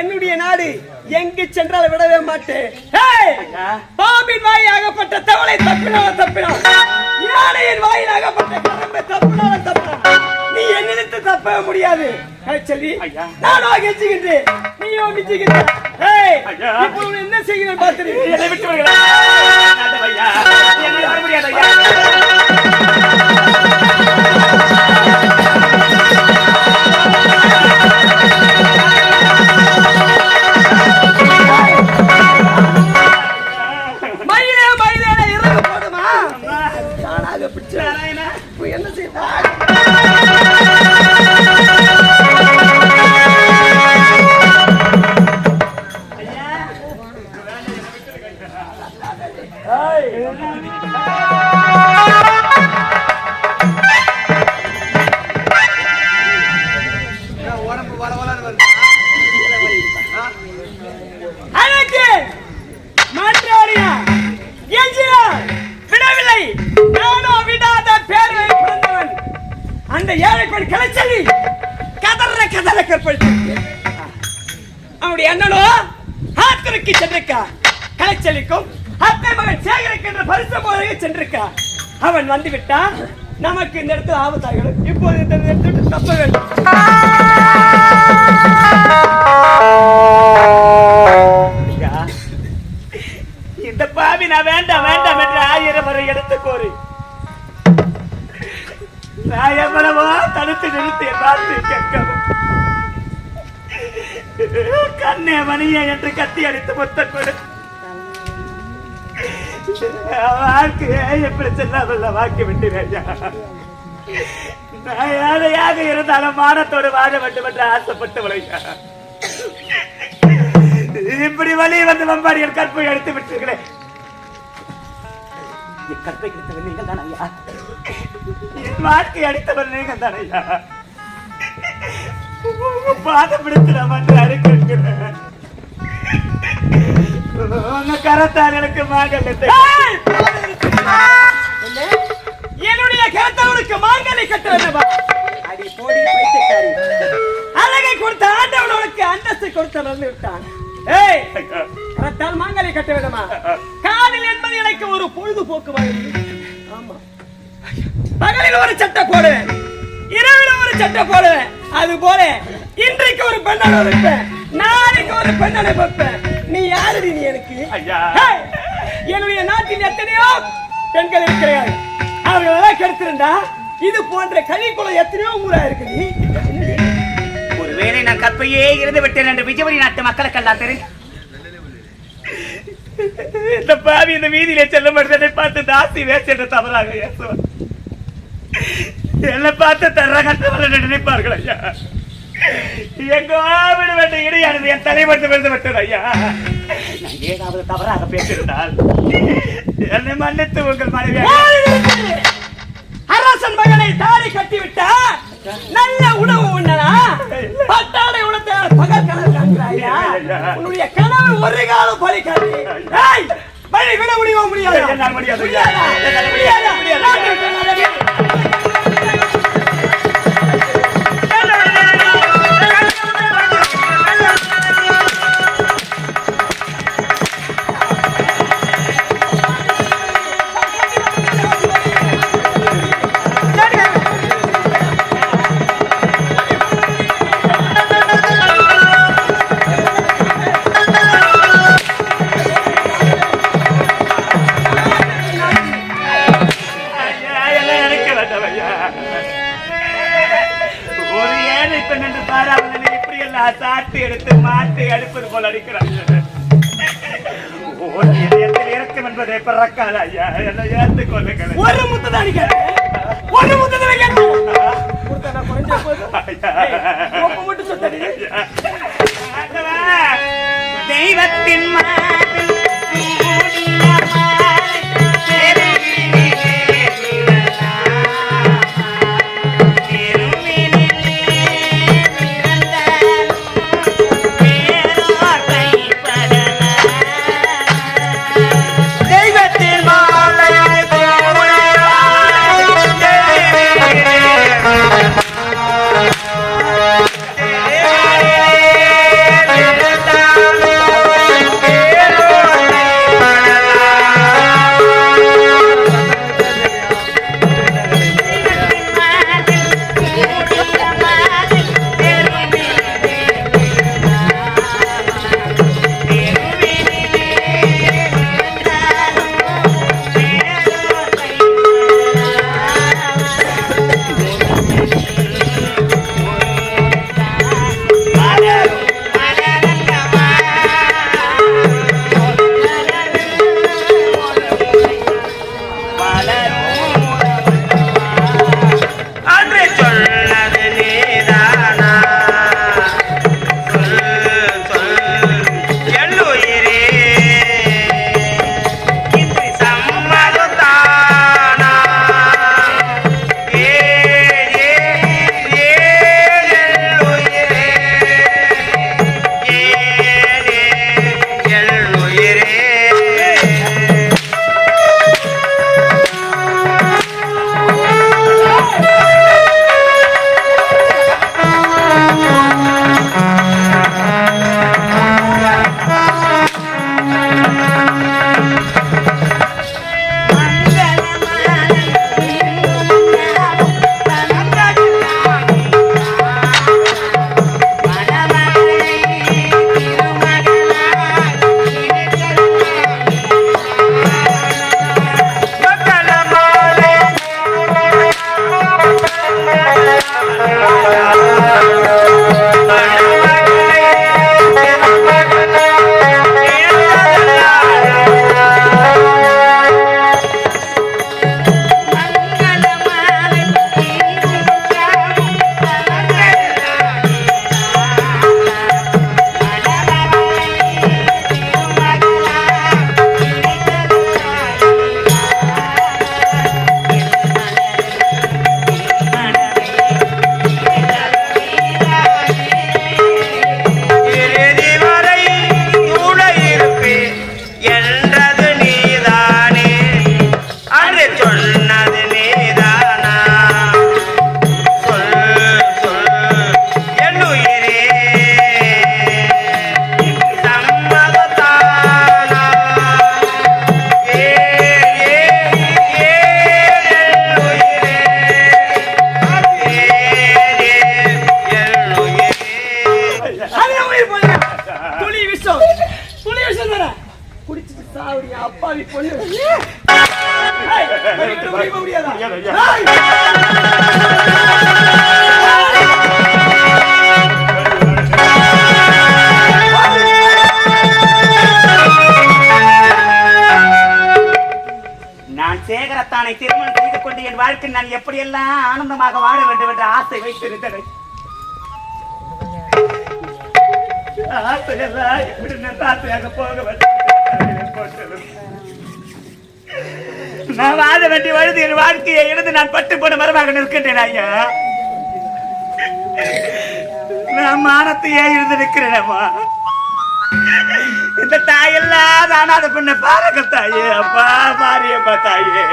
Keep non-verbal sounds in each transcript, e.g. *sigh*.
என்னுடைய நாடு. எங்கு சென்றால் விடவே மாட்டேன். செல்வி நானும் கெஞ்சுகின்றேன் நீயும் உன்னை என்ன செய்கிறேன் பார்த்துருக்கேன் *laughs* அழைத்து மாற்றாரியா எஞ்சினார் விடவில்லை. நானோ விடாத பேரை பிறந்தவன் அந்த ஏழை பெண் கலைச்சலி கதற கதற கற்பழித்து அவனுடைய அண்ணனோ ஆத்திரைக்கு சென்றிருக்கா. கலைச்சலிக்கும் அத்தை மகன் சேகரிக்கின்ற பரிசு போதே சென்றிருக்கா. அவன் வந்து விட்டான். நமக்கு இந்த இடத்துல ஆபத்தாகிடும் இப்போது இந்த இடத்துல தப்ப வேண்டும். இந்த பாவி நான் வேண்டாம் வேண்டாம் என்று ஆயிரம் வரை எடுத்து கோரி. நான் எவ்வளவோ தடுத்து நிறுத்தி பார்த்து கேட்கவும். கண்ணே மணியே என்று கத்தி அடித்து மொத்த கொடு வாழ்க்கையை எப்படி செல்லாமல்ல வாக்கி விட்டேன் ஐயா நான் ஏழையாக இருந்தாலும் மானத்தோடு வாழ வேண்டும் என்று ஆசைப்பட்டு ஐயா இப்படி வழி வந்து வம்பாடி கற்பை எடுத்து விட்டீர்களே கற்பை எடுத்தவர் நீங்கள் தான் ஐயா. என் வாழ்க்கை அடித்தவர் நீங்கள் தான் ஐயா. பாதம் பிடித்து நான் வந்து அழைக்கிறேன் உங்க கரத்தால் எனக்கு மாங்கல்யத்தை? என்னுடைய கருத்தவனுக்கு மாங்கலை கட்ட வேண்டுமா அடி போடி பைத்தியக்காரி. அழகை கொடுத்த ஆண்டவன் உனக்கு அந்தஸ்து கொடுத்த வந்து விட்டான். ஏய்! கரத்தால் மாங்கலை கட்ட வேண்டுமா? காதல் என்பது எனக்கு ஒரு பொழுதுபோக்கு மாதிரி. ஆமா. பகலில் ஒரு சட்டை போடுவேன் இரவில் ஒரு சட்டை போடுவேன் அது போல இன்றைக்கு ஒரு பெண்ணை வைப்பேன் நாளைக்கு ஒரு பெண்ணை வைப்பேன் நீ யாரு நீ எனக்கு? என்னுடைய நாட்டில் எத்தனையோ பெண்கள் இருக்கிறார்கள். அவர்கள் எல்லாம் கெடுத்திருந்தா இது போன்ற கலிக்குளம் எத்தனையோ ஊரா இருக்குது ஒருவேளை நான் கற்பையே இருந்து விட்டேன் என்று விஜயபுரி நாட்டு மக்களுக்கெல்லாம் தெரியும் இந்த பாவி இந்த வீதியிலே செல்லும் மனிதனை பார்த்து தாசி வேச்சென்று தவறாக என்னை பார்த்து தர்ற கட்டவர்கள் நினைப்பார்கள் ஐயா. எங்கோ விட வேண்டிய இடையானது என் தலைமட்டு விழுந்து விட்டது ஐயா. நான் ஏதாவது தவறாக பேசியிருந்தால். என்னை மன்னித்து உங்கள் மனைவி அரசன் மகனை தாலி நல்ல உணவு உண்ணனா பட்டாடை உணத்தை பகல் கனவு காண்கிறாயா உன்னுடைய கனவு ஒரு காலம் பலிக்காது ஏய், வழி விட முடியுமா முடியாது? முடியாது முடியாதா? போதும். ஏய், கோப்பை மட்டும் சொத்தடி. முடியாதா ஐயா! நான் சேகரத்தானை திருமணம் செய்து கொண்டு என் வாழ்க்கை நான் எப்படியெல்லாம் ஆனந்தமாக வாழ வேண்டும் என்ற ஆசை வைத்திருந்தேன் ஆசையெல்லாம் எப்படி ஆசையாக போக வேண்டும். நான் வாழ வழுது என் வாழ்க்கையை எழுந்து நான் பட்டு போன மரமாக நிற்கின்றேன் ஐயா. நான் மானத்தையே எழுந்து நிற்கிறேனம்மா இந்த தாயெல்லாம் அனாத பண்ண பாருங்க தாயே அப்பா மாரியப்பா தாயே.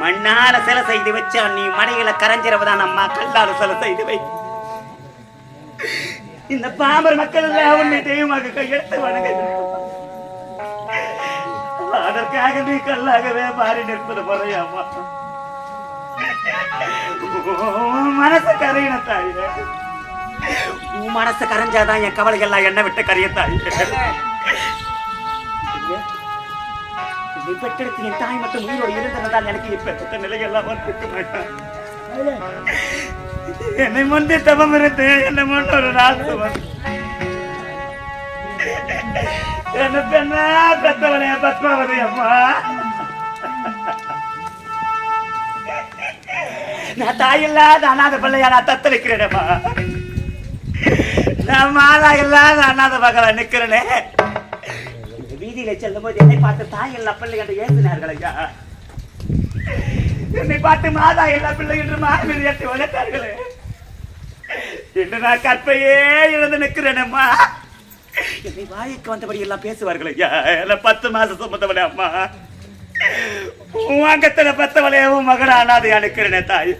மண்ணால சிலை செய்து வச்சா நீ மடையில கரைஞ்சிரவுதான் அம்மா கல்லால சிலை செய்து வை. இந்த பாமர் மக்கள் எல்லாம் உன்னை தெய்வமாக கையெடுத்து வணங்க அதற்காக நீ கல்லாகவே மாறி நிற்பது முறையாமா மனசு கரையின தாயே. உன் மனசு கரைஞ்சாதான் என் கவலை எல்லாம் என்ன விட்டு கரைய தாயே. நீ பெற்றெடுத்து என் தாய் மட்டும் உயிரோடு இருந்ததால் எனக்கு இப்ப நிலையெல்லாம் மாட்டான் என்னை முந்தி தவம் இருந்து என்னை முன்னொரு ஒரு நாள் என்ன பெண்ணா பெத்தவனே பத்மாவதி அம்மா நான் தாயில்லாத அநாத பிள்ளையா நான் தத்தளிக்கிறேனம்மா நான் மாலா இல்லாத அநாத மகளா நிக்கிறேனே வீதியில செல்லும் போது என்னை பார்த்து தாய் இல்ல பிள்ளை என்று ஏசினார்கள் ஐயா என்னை பார்த்து மாதா இல்ல பிள்ளை என்று மாமியாட்டி வளர்த்தார்களே என்று நான் கற்பையே இழந்து நிற்கிறேனம்மா என்னை வாய்க்கு வந்தபடி எல்லாம் பேசுவார்கள். ஐயா எல்லாம் பத்து மாசம் சுமந்தவளே அம்மா. வாங்கத்தன பத்தவளே உன் மகனா அனாதை அனுக்கிறேனே தாய்.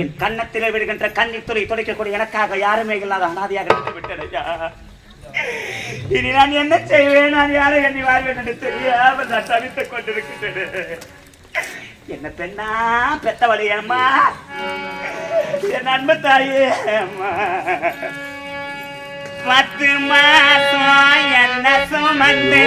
என் கன்னத்திலே விடுகின்ற கண்ணீர் துளை துடைக்கக்கூடிய எனக்காக யாருமே இல்லாத அனாதையாக இருந்து விட்டேன் ஐயா. இனி நான் என்ன செய்வேன்? நான் யாரை என்னை வாழ்வேன் என்று தெரியாமல் நான் தவித்துக் கொண்டிருக்கின்றேன். என்ன பெண்ணா பெத்தவளே அம்மா. என் அன்பு தாயே அம்மா. பத்து மாசம் என்ன சுமந்து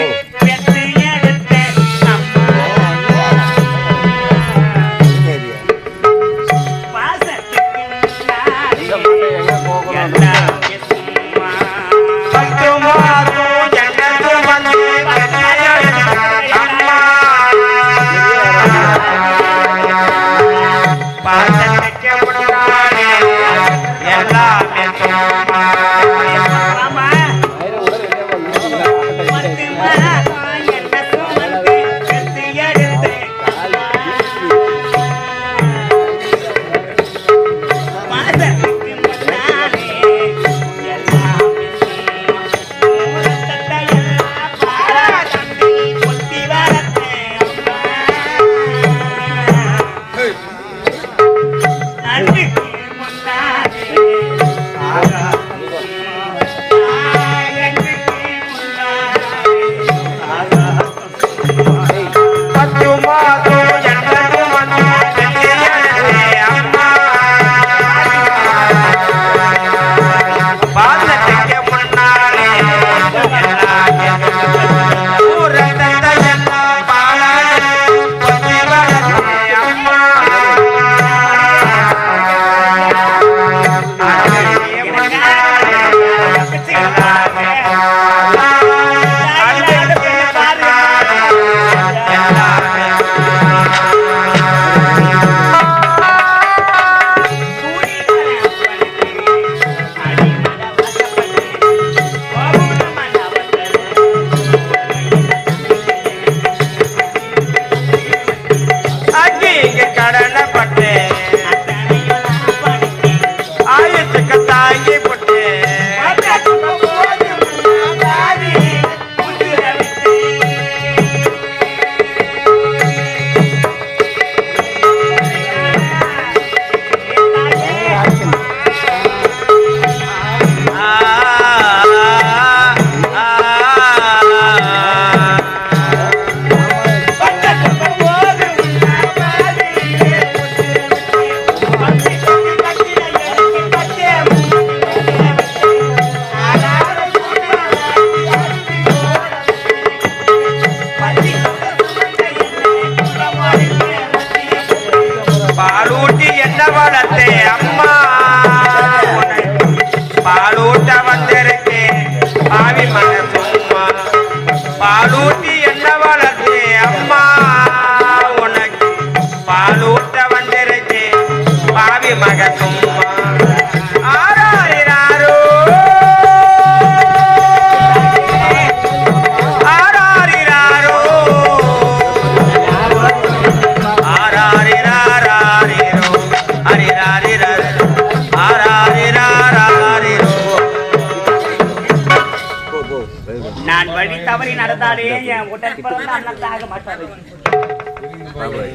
வருவாரு.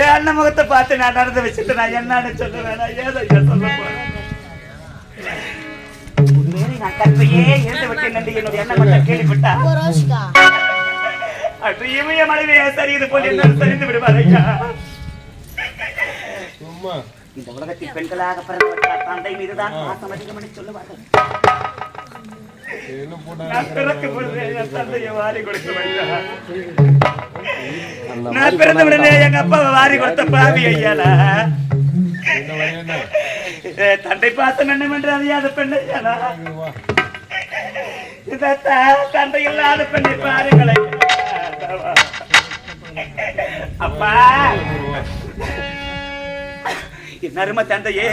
என் அண்ணன் முகத்தை பார்த்து நான் நடந்து வச்சுட்டு நான் என்னன்னு சொல்லுவேன். நான் ஏதோ சொல்ல போறேன். நான் கற்பையே இருந்து விட்டேன் என்று என்னுடைய எண்ணம் மட்டும் கேள்விப்பட்டா அன்று இமய மனைவியை சரி இது போல் என்ன சரிந்து விடுவார் ஐயா இந்த உலகத்தில் பெண்களாக பிறந்தவர்கள் தந்தை மீதுதான் பாசம் அதிகம் என்று சொல்லுவார்கள். நான் பிறக்கும் பொழுதே என் தந்தையை வாரி கொடுத்து வைத்தார் நான் பிறந்த உடனே எங்க அப்பாவை வாரி கொடுத்த பாவி ஐயாலா. தந்தை பாசம் என்னவென்று அறியாத பெண் ஐயாலா இந்த த- தந்தை இல்லாத பெண்ணை பாருங்களேன். அப்பா. அருமை தந்தையே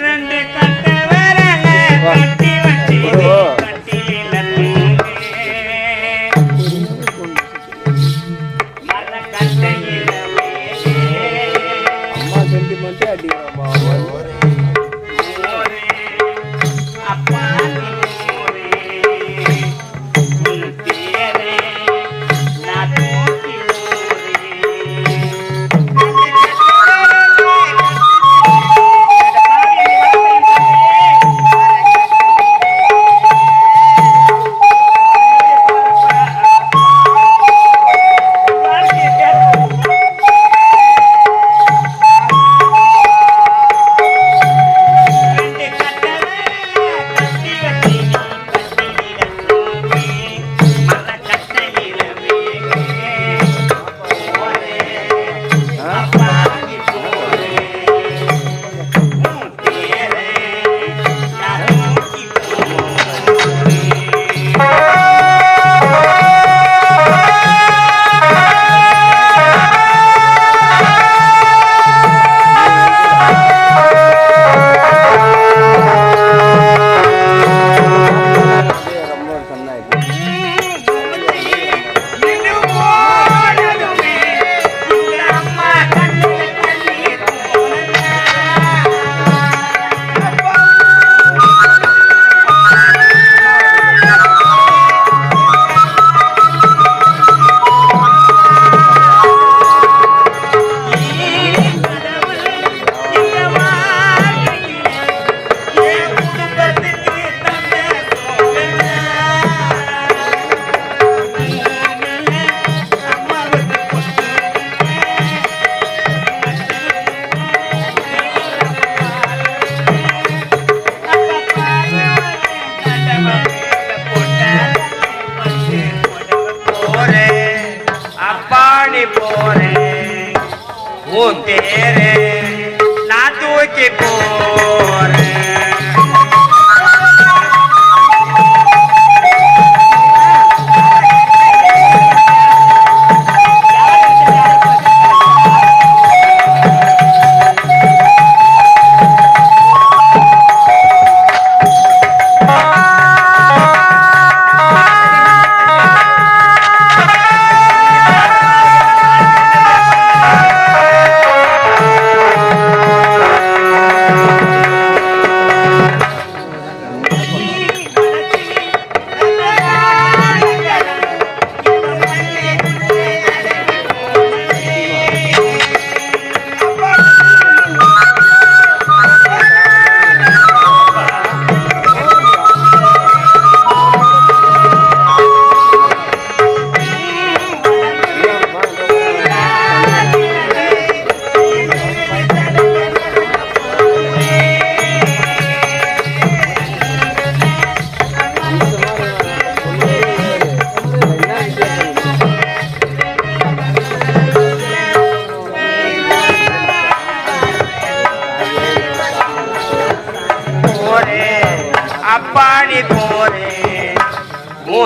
ரெண்டு கட்ட விரல கட்டி வச்சு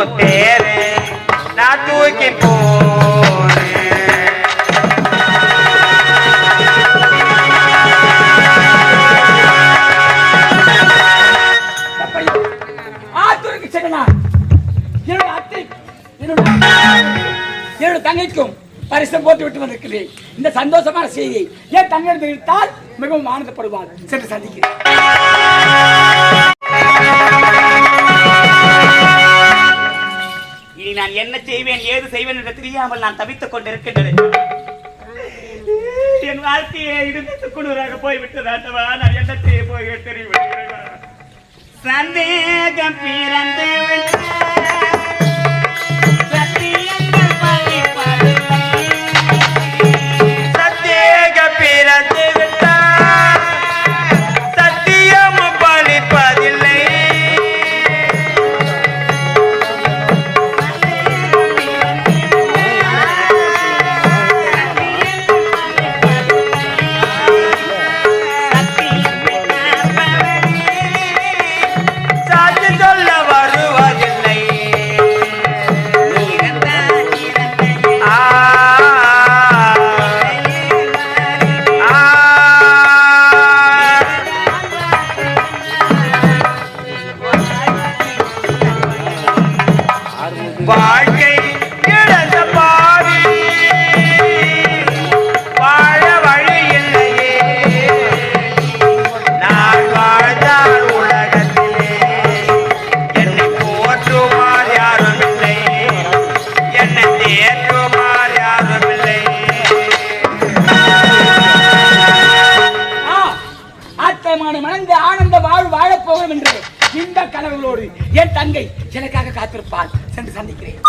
மூத்தேரே நான் தூக்கி போறேன். என்னுடைய அத்தை என்னுடைய தங்கைக்கும் பரிசம் போட்டு விட்டு வந்திருக்கிறேன். இந்த சந்தோஷமான செய்தியை ஏன் தங்கை தெரிவித்தால் மிகவும் ஆனந்தப்படுவார். சென்று சந்திக்கிறேன். இனி நான் என்ன செய்வேன் ஏது செய்வேன் என்று தெரியாமல் நான் தவித்துக் கொண்டிருக்கின்றேன் என் வாழ்க்கையை இடிந்து குளிராக போய்விட்டது ஆண்டவா. நான் என்ன செய்ய போய் தெரியும் சந்தேகம் பிறந்து ஆத்தமான மணந்து ஆனந்த வாழ் வாழப் என்று இந்த கனவுகளோடு என் தங்கை எனக்காக காத்திருப்பாள். சென்று சந்திக்கிறேன்.